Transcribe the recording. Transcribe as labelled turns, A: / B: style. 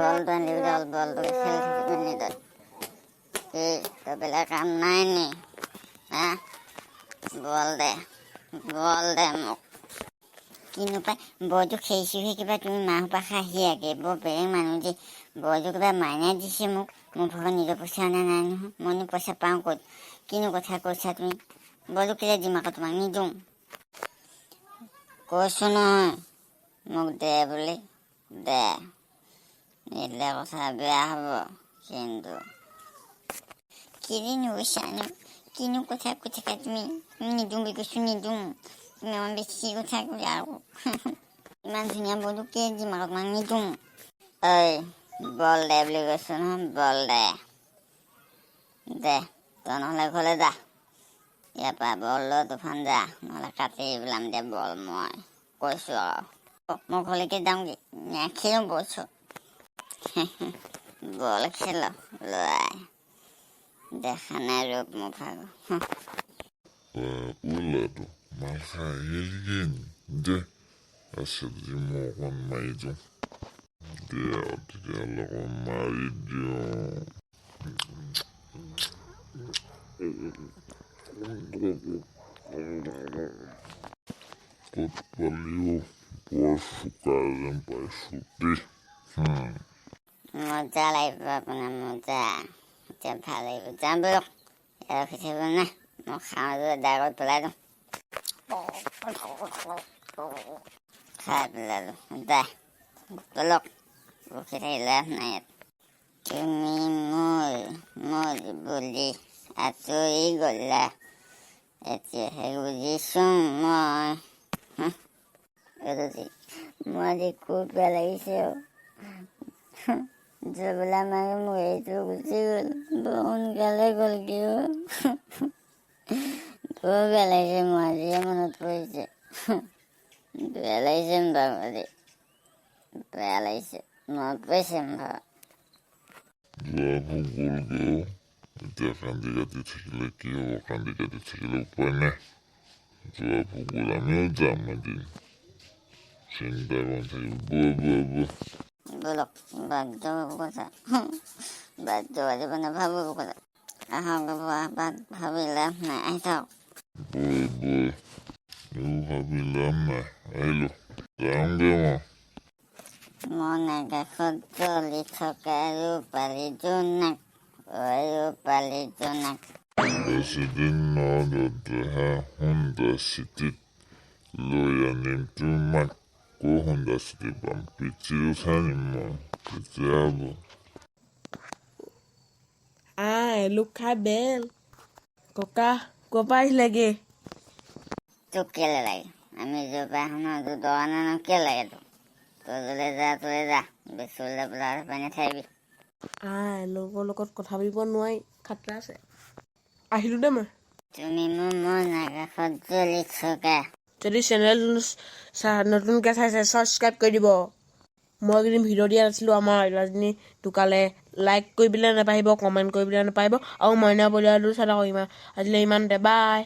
A: বলটো আনি দিবি বলটোকে খেলি থাকিবি তই কি তই বেলেগ কাম নাই নি হা বল দে বল দে মোক। কিনো পাই বৰটো খেলিছোহে কিবা তুমি মাহোপা খাহি আগে, বৰ বেলেগ মানুহ যে। বৰটো কিবা মাইনাই দিছে মোক, মোৰ ভাগৰ নিজৰ পইচা অনা নাই নহয় মইনো পইচা পাওঁ ক'ত? কিনো কথা কৈছা তুমি? বৰটো কেলৈ দিম আকৌ তোমাক, নিদিওঁ। কৈছোঁ নহয়, মোক দে বুলি, দে। নিদিলে কথা বেয়া হ'ব, কিন্তু কিনো কৈছানো কিনো কথা কৈ থাকা তুমি? নিদিওঁ বুলি কৈছোঁ নিদিওঁ তুমি আমাৰ বেছি কথা ক'লে আৰু ইমান ধুনীয়া বস্তু কেই দিম আকৌ তোমাক নিদিওঁ ঐ বল দে বুলি কৈছোঁ নহয় বল দে। দে তই নহ'লে ঘৰলৈ যা। ইয়াৰ পৰা বল লৈ তুফান যা, নহ'লে কাটি পেলাম দে বল মই। কৈছোঁ আৰু মই ঘৰলৈকে যাওঁগৈ। নেখেলোঁ বলছোঁ। বল খেল। দেখা নাই মোৰ ভাগৰ
B: ওলাটো মাল খাই দে যদি মই অকণ মাৰি দে তেতিয়াহ'লে অকণ মাৰি দিওঁ।
A: মজা লাগিব আপোনাৰ মজা। এতিয়া ভালো লাগিব। যাম বলক ৰখি থাকিব নে মই খাওঁ যে পেলাই দিওঁ খাই পেলালোঁ। দে, বলক। ৰখি থাকি লাভ নাই। তুমি মোৰ মোৰ বুলি আঁতৰি গ'লা। এতিয়াহে বুজিছোঁ মই। মই আজি খুব বেয়া লাগিছে জবলা মাৰি মোৰ এইটো গুচি গ'ল সোনকালে গ'লগৈ অ' বৰ বেয়া লাগিছে মোৰ আজিয়ে মনত পৰিছে বেয়া লাগিছে বাৰু আজি বেয়া লাগিছে মনত পৰিছে বাৰু
B: এতিয়া কান্দি কাটি গ'ল, আমিও যাম এদিন চিন্তা কৰি বৈ বৈ বৈ
A: বলক বাদ্য কথা বাদ্য বাজিব নাভাবো কথা আহক বাদ ভাবি লাভ নাই আহি থাকক
B: বৈ বৈ এইবোৰ ভাবি লাভ নাই আহিলোঁ যাওঁগৈ মই
A: মন আকাশত জ্বলি থকা ৰূপালী জোনাক ঐ ৰূপালী জোনাক
B: বেছিদিন নদহে হোণ্ডা চিটিত লৈ আনিম তোমাক উঠাই নিম মই তেতিয়া হ'ব
C: আই লোক খাই বেল ককা ক'ৰ পৰা আহিলেগে
A: কেলে লাগে আমি য'ৰ পৰা আহোঁ ন তোৰ দোকান ন কেলে লাগে তোক তই য'লে যা তলে যা বেছি পেলাই পানী থাকিবি
C: আই লোকৰ লগত কথা পাতিব নোৱাৰি খাতৰা আছে আহিলোঁ দে মই
A: তুমি মোৰ মন আকাশত জ্বলি থকা
C: যদি চেনেল নতুনকৈ চাইছে ছাবস্ক্ৰাইব কৰি দিব মই এইকেইদিন ভিডিঅ' দিয়া নাছিলোঁ আমাৰ ৰাজনী ঢুকালে লাইক কৰিবলৈ নাপাহিব কমেণ্ট কৰিবলৈ নাপাহিব আৰু মইনা পৰিয়ালটো চাই থাকক ইমান আজিলৈ ইমানতে বাই